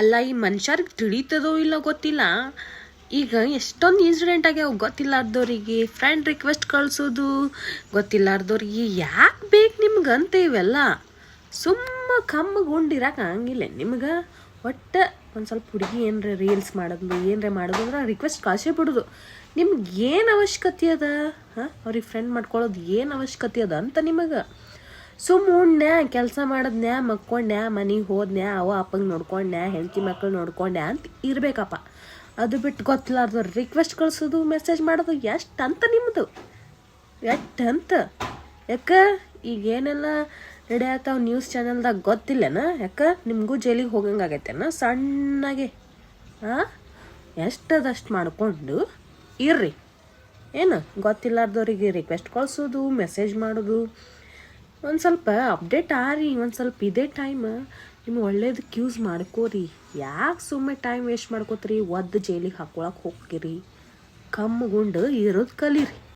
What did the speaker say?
ಅಲ್ಲ, ಈ ಮನುಷ್ಯರಿಗೆ ತಿಳಿತದೋ ಇಲ್ಲ ಗೊತ್ತಿಲ್ಲ. ಈಗ ಎಷ್ಟೊಂದು ಇನ್ಸಿಡೆಂಟ್ ಆಗ್ಯಾವ ಗೊತ್ತಿಲ್ಲಾರ್ದವ್ರಿಗೆ ಫ್ರೆಂಡ್ ರಿಕ್ವೆಸ್ಟ್ ಕಳಿಸೋದು ಗೊತ್ತಿಲ್ಲಾರ್ದವ್ರಿಗೆ ಯಾಕೆ ಬೇಕು ನಿಮ್ಗೆ ಅಂತ ಇವೆಲ್ಲ? ಸುಮ್ಮ ಕಮ್ಮಗೊಂಡಿರಕ್ಕೆ ಹಂಗಿಲ್ಲ ನಿಮ್ಗೆ ಒಟ್ಟು ಒಂದು ಸ್ವಲ್ಪ ಹುಡುಗಿ ಏನರ ರೀಲ್ಸ್ ಮಾಡೋದು ಏನರ ಮಾಡೋದು ಅಂದ್ರೆ ರಿಕ್ವೆಸ್ಟ್ ಕಳ್ಸೇ ಬಿಡೋದು. ನಿಮ್ಗೆ ಏನು ಅವಶ್ಯಕತೆ ಅದ? ಹಾಂ? ಅವ್ರಿಗೆ ಫ್ರೆಂಡ್ ಮಾಡ್ಕೊಳ್ಳೋದು ಏನು ಅವಶ್ಯಕತೆ ಅದ ಅಂತ ನಿಮಗೆ? ಸುಮ್ಮ ಉಣ್ಣ್ಯಾ ಕೆಲಸ ಮಾಡಿದ್ನ್ಯಾ ಮಕ್ಕೊಂಡ್ಯಾ ಮನೆಗೆ ಹೋದ್ನ್ಯಾ, ಅವ ಅಪ್ಪಂಗೆ ನೋಡ್ಕೊಂಡ್ಯಾ ಹೆಂಡತಿ ಮಕ್ಕಳು ನೋಡ್ಕೊಂಡ್ಯಾ ಅಂತ ಇರಬೇಕಪ್ಪ. ಅದು ಬಿಟ್ಟು ಗೊತ್ತಿಲ್ಲಾರ್ದವ್ರು ರಿಕ್ವೆಸ್ಟ್ ಕಳ್ಸೋದು ಮೆಸೇಜ್ ಮಾಡೋದು ಎಷ್ಟು ಅಂತ ನಿಮ್ಮದು ಎಷ್ಟು ಅಂತ ಯಾಕೆ? ಈಗೇನೆಲ್ಲ ರೆಡಿ ಆಗ್ತಾವ ನ್ಯೂಸ್ ಚಾನಲ್ದಾಗ ಗೊತ್ತಿಲ್ಲನ? ಯಾಕೆ? ನಿಮಗೂ ಜೈಲಿಗೆ ಹೋಗಂಗೆ ಆಗೈತೆನ? ಸಣ್ಣಗೆ. ಹಾಂ ಎಷ್ಟದಷ್ಟು ಮಾಡಿಕೊಂಡು? ಇರ್ರಿ. ಏನು? ಗೊತ್ತಿಲ್ಲಾರ್ದವ್ರಿಗೆ ರಿಕ್ವೆಸ್ಟ್ ಕಳ್ಸೋದು ಮೆಸೇಜ್ ಮಾಡೋದು. ಒಂದು ಸ್ವಲ್ಪ ಅಪ್ಡೇಟ್ ಆರಿ, ಒಂದು ಸ್ವಲ್ಪ ಇದೇ ಟೈಮ್ ನಿಮ್ಗೆ ಒಳ್ಳೇದಕ್ಕೆ ಯೂಸ್ ಮಾಡ್ಕೋರಿ. ಯಾಕೆ ಸುಮ್ಮನೆ ಟೈಮ್ ವೇಸ್ಟ್ ಮಾಡ್ಕೋತೀರಿ? ಒದ್ದು ಜೈಲಿಗೆ ಹಾಕೊಳಕ್ಕೆ ಹೋಗ್ತೀರಿ. ಕಮ್ಮಗುಂಡು ಇರೋದು ಕಲೀರಿ.